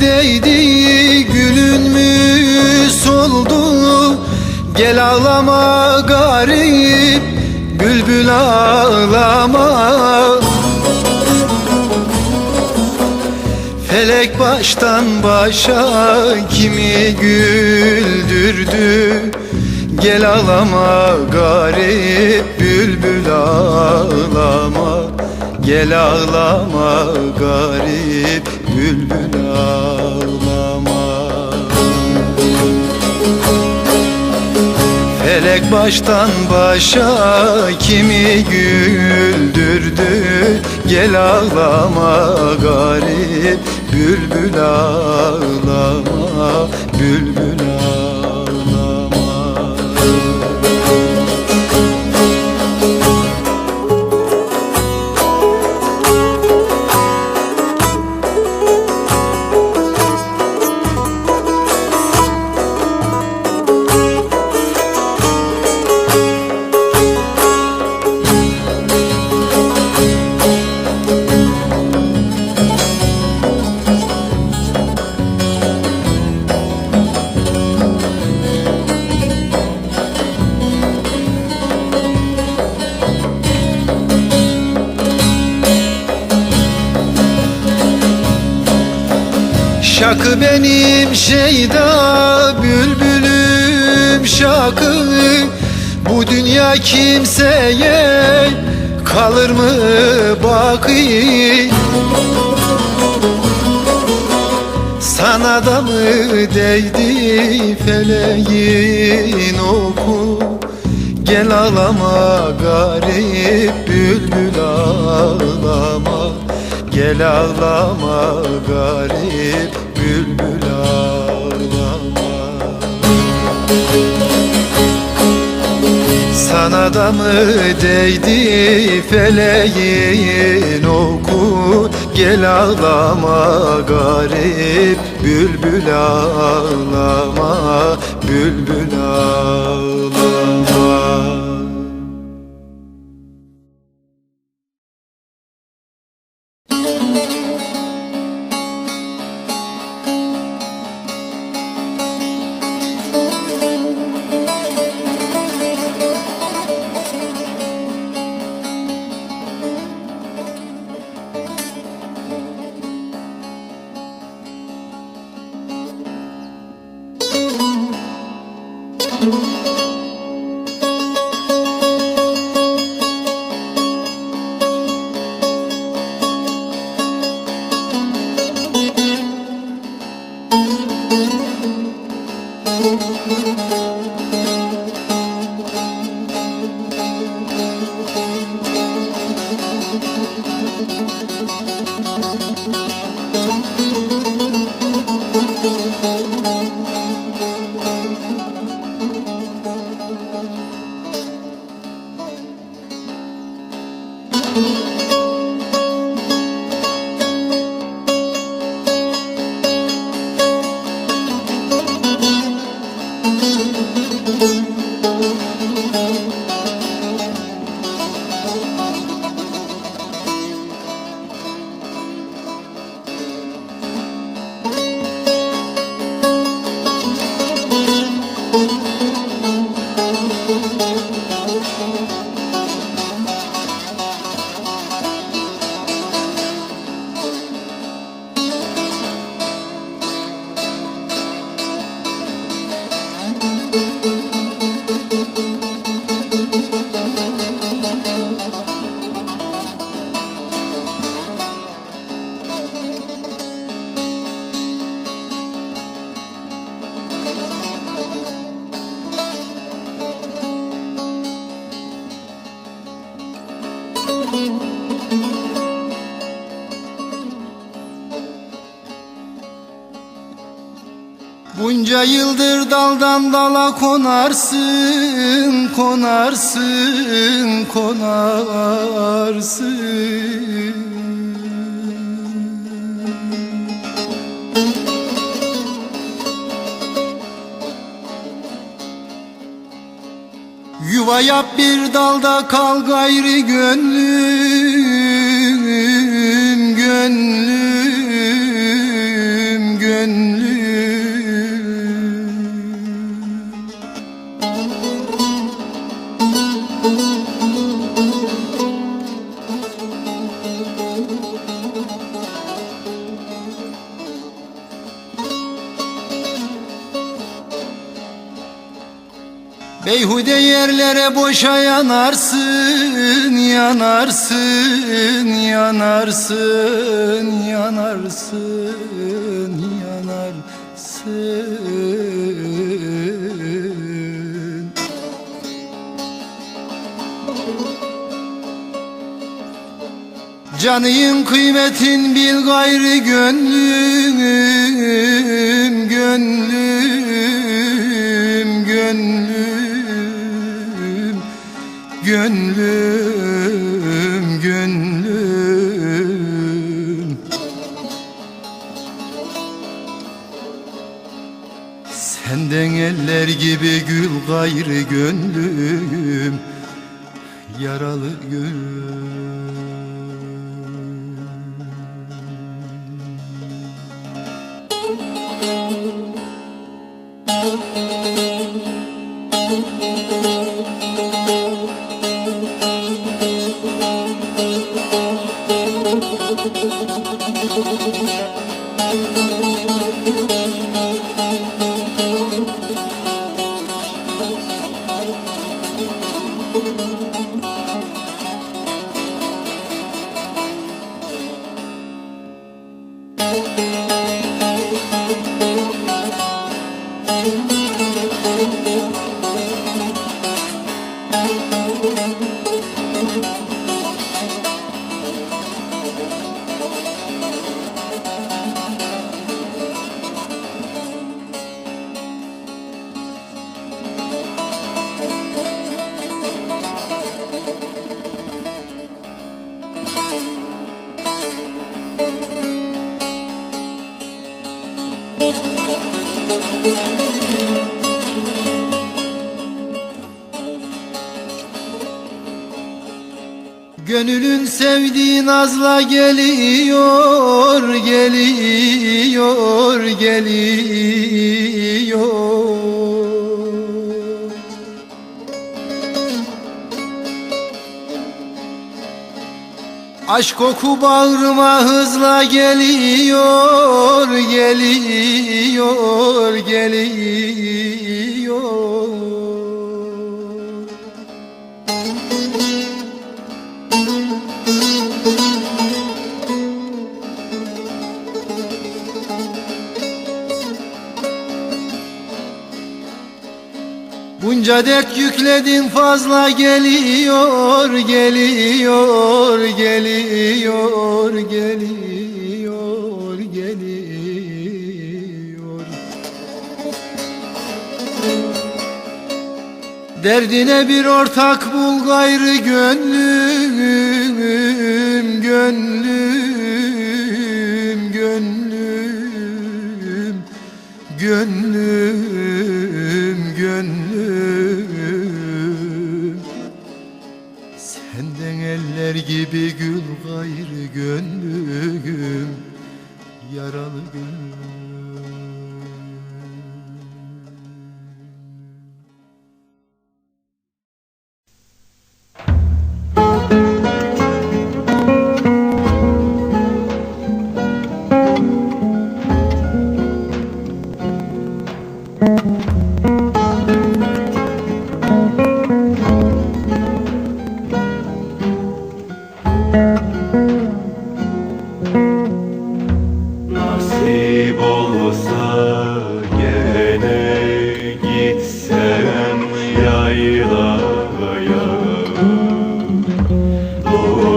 değdi Gülün mü soldu? Gel ağlama garip Bülbül ağlama. Felek baştan başa kimi güldürdü? Gel ağlama garip bülbül ağlama. Gel ağlama garip bülbül ağlama. Felek baştan başa kimi güldürdü Gel ağlama garip bülbül ağlama Bülbül ağlama Şakı benim şeyda bülbülüm şakı. Bu dünya kimseye kalır mı baki Sana da mı değdi feleğin oku? Gel ağlama garip bülbül ağlama. Gel ağlama garip Sana da mı değdi feleğin oku. Gel ağlama garip bülbül ağlama Bülbül ağlama yıldır daldan dala konarsın, konarsın, konarsın. Yuva yap bir dalda kal gayri gönlüm, gönlüm. Beyhude yerlere boşa yanarsın, yanarsın, yanarsın, yanarsın, yanarsın. Canın kıymetin bil gayrı gönlüm, gönlüm, gönlüm, gönlüm, gönlüm. Senden eller gibi gül gayrı gönlüm, yaralı gönlüm. Gönülün sevdiği nazla geliyor, geliyor, geliyor. Aşk koku bağrıma hızla geliyor, geliyor, geliyor. Bunca dert yükledin fazla geliyor, geliyor, geliyor, geliyor, geliyor. Derdine bir ortak bul gayrı gönlüm, gönlüm, gönlüm, gönlüm, gibi gül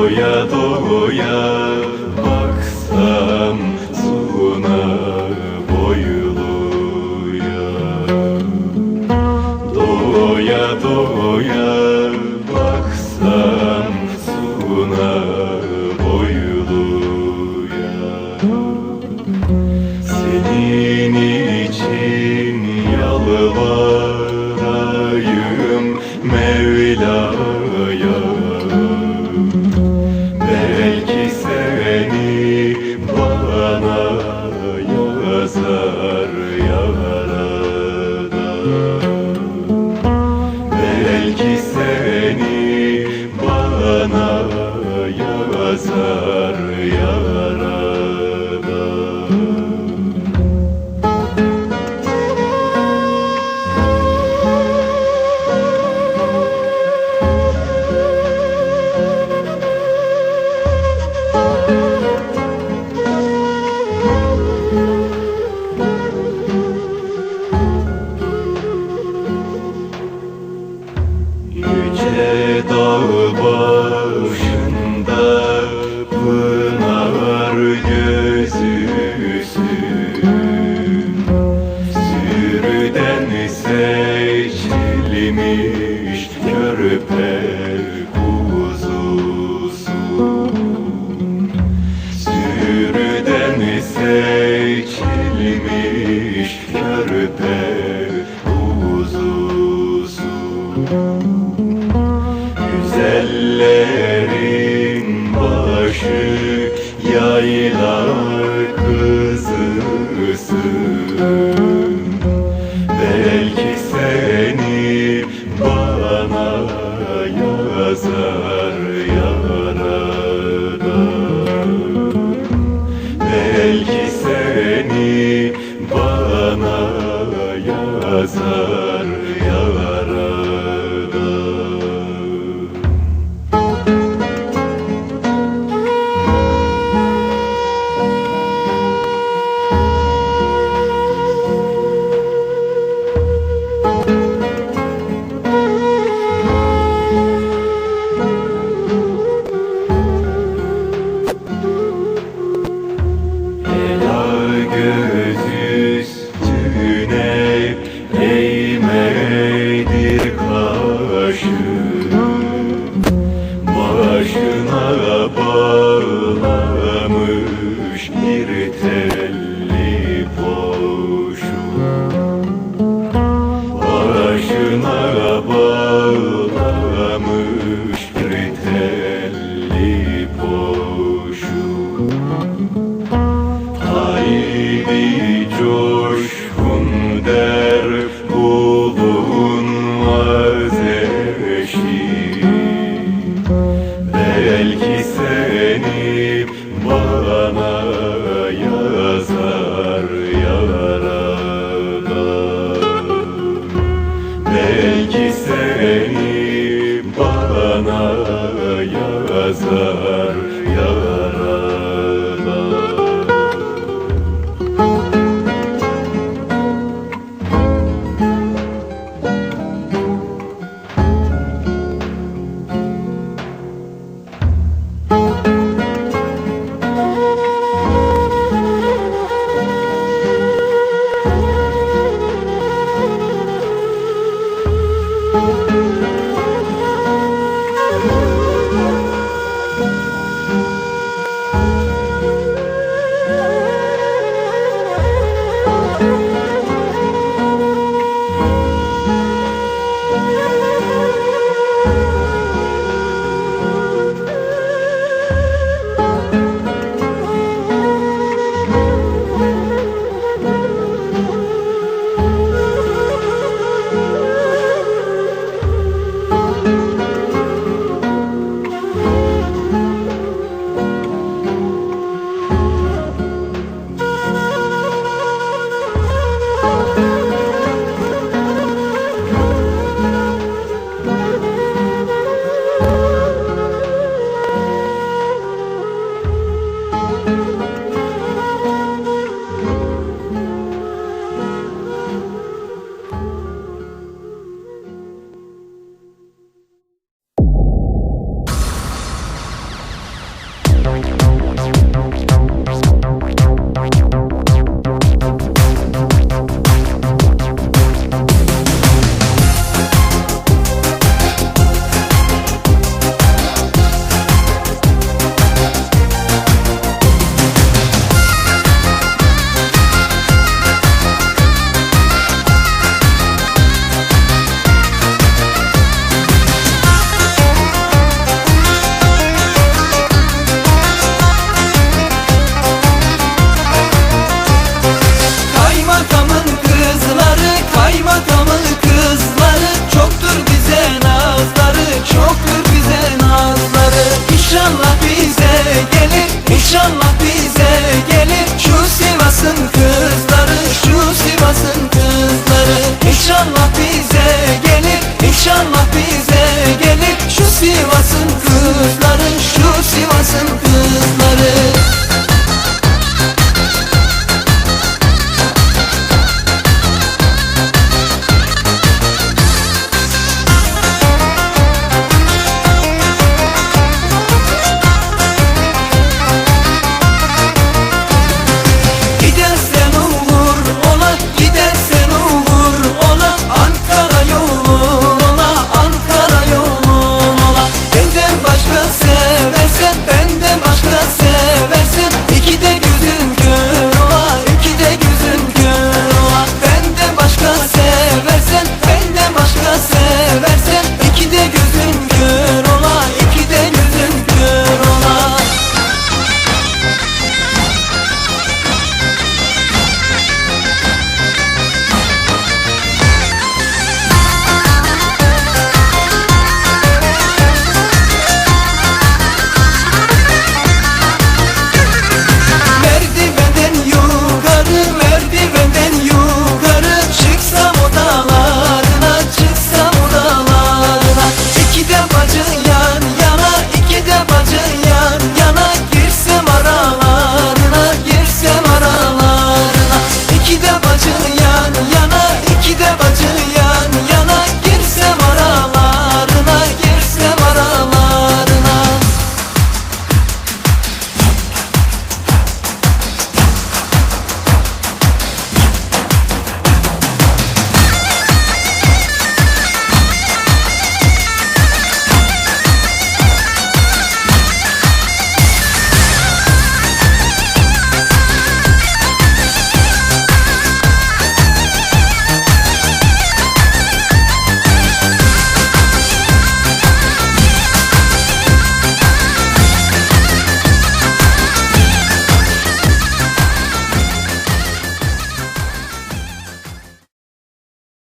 твоя, твоя. Başına bağlamış bana yazar